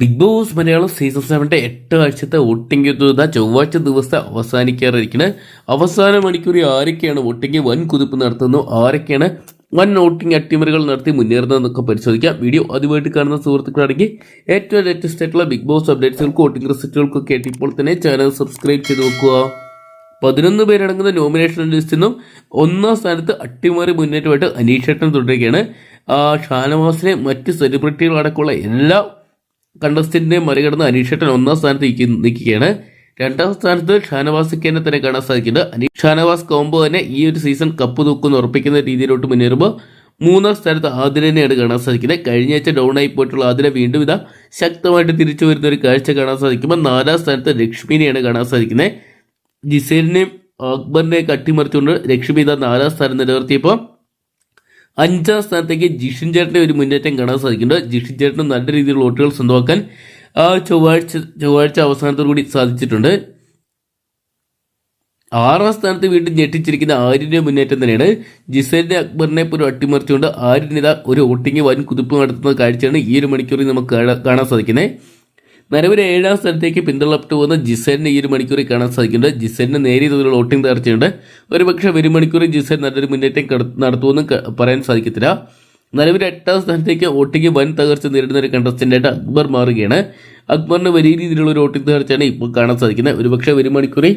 Big Boss Malayalam season സെവന്റെ എട്ട് ആഴ്ചത്തെ വോട്ടിംഗ് എത്തുന്നത് ചൊവ്വാഴ്ച ദിവസം അവസാനിക്കാറിരിക്കുന്നത് അവസാന മണിക്കൂറിൽ ആരൊക്കെയാണ് വോട്ടിംഗ് വൻ കുതിപ്പ് നടത്തുന്നു ആരൊക്കെയാണ് വൻ വോട്ടിംഗ് അട്ടിമറികൾ നടത്തി മുന്നേറുന്നതെന്നൊക്കെ പരിശോധിക്കാം. വീഡിയോ അതുമായിട്ട് കാണുന്ന സുഹൃത്തുക്കളാണെങ്കിൽ ഏറ്റവും ലേറ്റസ്റ്റ് ആയിട്ടുള്ള ബിഗ് ബോസ് അപ്ഡേറ്റ്സുകൾക്കും വോട്ടിംഗ് റിസൾട്ടുകൾക്കൊക്കെ ആയിട്ട് ഇപ്പോൾ തന്നെ ചാനൽ സബ്സ്ക്രൈബ് ചെയ്ത് വെക്കുക. പതിനൊന്ന് പേരടങ്ങുന്ന നോമിനേഷൻ ലിസ്റ്റിൽ നിന്നും ഒന്നാം സ്ഥാനത്ത് അട്ടിമറി മുന്നേറ്റമായിട്ട് അനീഷേട്ടൻ തുടരുകയാണ്. ഷാനവാസിനെ മറ്റ് സെലിബ്രിറ്റികളടക്കമുള്ള എല്ലാ കണ്ടസ്റ്റന്റിനെ മറികടന്ന് അനീഷേട്ടൻ ഒന്നാം സ്ഥാനത്ത് നിൽക്കി- നിൽക്കുകയാണ്. രണ്ടാം സ്ഥാനത്ത് ഷാനവാസ് ഖാനെ തന്നെ കാണാൻ സാധിക്കുന്നത് അനീ ഷാനവാസ് കോംബോ തന്നെ ഈ ഒരു സീസൺ കപ്പ് തൂക്കുന്ന ഉറപ്പിക്കുന്ന രീതിയിലോട്ട് മുന്നേറുമ്പോൾ മൂന്നാം സ്ഥാനത്ത് ആതിരനെയാണ് കാണാൻ സാധിക്കുന്നത്. കഴിഞ്ഞ ആഴ്ച ഡൗൺ ആയി പോയിട്ടുള്ള ആതിര വീണ്ടും ഇതാ ശക്തമായിട്ട് തിരിച്ചു വരുന്ന ഒരു കാഴ്ച കാണാൻ സാധിക്കുമ്പോൾ നാലാം സ്ഥാനത്ത് ലക്ഷ്മിനെയാണ് കാണാൻ സാധിക്കുന്നത്. ജിസേലിനെയും അക്ബറിനെയും കട്ടിമറിച്ചുകൊണ്ട് ലക്ഷ്മി ഇതാ നാലാം സ്ഥാനം നിലനിർത്തിയപ്പോൾ അഞ്ചാം സ്ഥാനത്തേക്ക് ജിഷിൻ ചേട്ടന്റെ ഒരു മുന്നേറ്റം കാണാൻ സാധിക്കുന്നുണ്ട്. ജിഷിൻ ചേട്ടന് നല്ല രീതിയിലുള്ള വോട്ടുകൾ സ്വന്തമാക്കാൻ ആ ചൊവ്വാഴ്ച ചൊവ്വാഴ്ച അവസാനത്തോടു കൂടി സാധിച്ചിട്ടുണ്ട്. ആറാം സ്ഥാനത്ത് വീണ്ടും ഞെട്ടിച്ചിരിക്കുന്ന ആര്യന്റെ മുന്നേറ്റം തന്നെയാണ്. ജിസേലിന്റെ അക്ബറിനെ പോലും അട്ടിമറിച്ചുകൊണ്ട് ആര്യനിത ഒരു ഓട്ടിങ് വൻ കുതിപ്പ് നടത്തുന്ന കാഴ്ചയാണ് ഈ ഒരു മണിക്കൂറിൽ നമുക്ക് കാണാൻ സാധിക്കുന്നത്. നിലവിൽ ഏഴാം സ്ഥലത്തേക്ക് പിന്തള്ളപ്പെട്ടു പോകുന്ന ജിസേനെ ഈ ഒരു മണിക്കൂറിൽ കാണാൻ സാധിക്കുന്നുണ്ട്. ജിസേനെ നേരിയ തോതിലുള്ള വോട്ടിംഗ് തകർച്ചയുണ്ട്. ഒരുപക്ഷെ ഒരു മണിക്കൂറിൽ ജിസൻ നല്ലൊരു മുന്നേറ്റം നടത്തുമെന്ന് പറയാൻ സാധിക്കത്തില്ല. നിലവിൽ എട്ടാം സ്ഥാനത്തേക്ക് വോട്ടിംഗ് വൻ തകർച്ച നേരിടുന്ന ഒരു കണ്ടസ്റ്റന്റായിട്ട് അക്ബർ മാറുകയാണ്. അക്ബറിന് വലിയ രീതിയിലുള്ള ഒരു വോട്ടിംഗ് തകർച്ചയാണ് ഇപ്പോൾ കാണാൻ സാധിക്കുന്നത്. ഒരുപക്ഷെ ഒരു മണിക്കൂറിൽ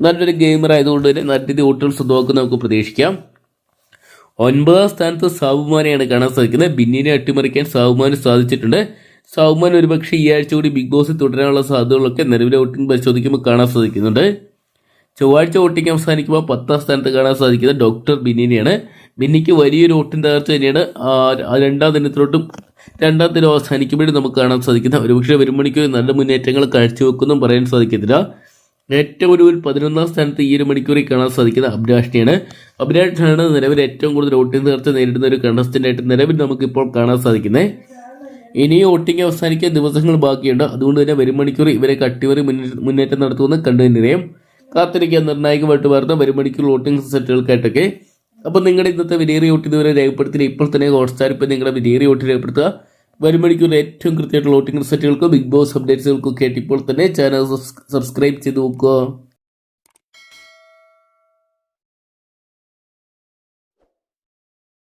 നല്ലൊരു ഗെയിമർ ആയതുകൊണ്ട് തന്നെ നല്ല രീതി വോട്ടുകൾ സ്വന്തമാക്കുന്ന നമുക്ക് പ്രതീക്ഷിക്കാം. ഒൻപതാം സ്ഥാനത്ത് സാബുമാനെയാണ് കാണാൻ സാധിക്കുന്നത്. ബിന്നിനെ അട്ടിമറിക്കാൻ സാബുമാന് സാധിച്ചിട്ടുണ്ട്. സാബുമാൻ ഒരുപക്ഷെ ഈ ആഴ്ച കൂടി ബിഗ് ബോസിൽ തുടരാനുള്ള സാധ്യതകളൊക്കെ നിലവിലെ വോട്ടിംഗ് പരിശോധിക്കുമ്പോൾ കാണാൻ സാധിക്കുന്നുണ്ട്. ചൊവ്വാഴ്ച വോട്ടിംഗ് അവസാനിക്കുമ്പോൾ പത്താം സ്ഥാനത്ത് കാണാൻ സാധിക്കുന്നത് ഡോക്ടർ ബിന്നിനെയാണ്. ബിന്നിക്ക് വലിയൊരു വോട്ടിംഗ് തകർച്ച തന്നെയാണ്. രണ്ടാം ദിനത്തിലോട്ടും രണ്ടാം ദിനം അവസാനിക്കുമ്പോഴും നമുക്ക് കാണാൻ സാധിക്കുന്ന ഒരുപക്ഷെ ഒരു മണിക്കൂർ നല്ല മുന്നേറ്റങ്ങൾ കാഴ്ചവെക്കൊന്നും പറയാൻ സാധിക്കത്തില്ല ഏറ്റവും ഒരു പതിനൊന്നാം സ്ഥാനത്ത് ഈ ഒരു മണിക്കൂറിൽ കാണാൻ സാധിക്കുന്ന അഭിലാഷിനെയാണ്. അഭിലാഷാണ് നിലവിൽ ഏറ്റവും കൂടുതൽ വോട്ടിംഗ് തകർച്ച നേരിടുന്ന ഒരു കണ്ടസ്റ്റന്റായിട്ട് നിലവിൽ നമുക്കിപ്പോൾ കാണാൻ സാധിക്കുന്നത്. ഇനിയും വോട്ടിംഗ് അവസാനിക്കാൻ ദിവസങ്ങൾ ബാക്കിയുണ്ട്. അതുകൊണ്ട് തന്നെ വരും മണിക്കൂർ ഇവരെ കട്ടിവറി മുന്നേ- മുന്നേറ്റം നടത്തുമെന്ന് കണ്ടുതന്നെയും കാത്തിരിക്കാൻ നിർണായകമായിട്ട് വരുന്ന വരും മണിക്കൂർ വോട്ടിംഗ് സെറ്റുകൾക്കായിട്ടൊക്കെ. അപ്പോൾ നിങ്ങളുടെ ഇന്നത്തെ വിലയേറിയ വോട്ട് ഇതുവരെ രേഖപ്പെടുത്തി ഇപ്പോൾ തന്നെ ഹോട്ട്സ്റ്റാർ ഇപ്പോൾ നിങ്ങളുടെ വിലയേറിയ വോട്ട് രേഖപ്പെടുത്തുക. വരും മണിക്കൂർ ഏറ്റവും കൃത്യമായിട്ടുള്ള വോട്ടിംഗ് റിസൾട്ടുകൾക്കും ബിഗ് ബോസ് അപ്ഡേറ്റ്സുകൾക്കും ഒക്കെ ആയിട്ട് ഇപ്പോൾ തന്നെ ചാനൽ സബ്സ്ക്രൈബ് ചെയ്ത് നോക്കുക.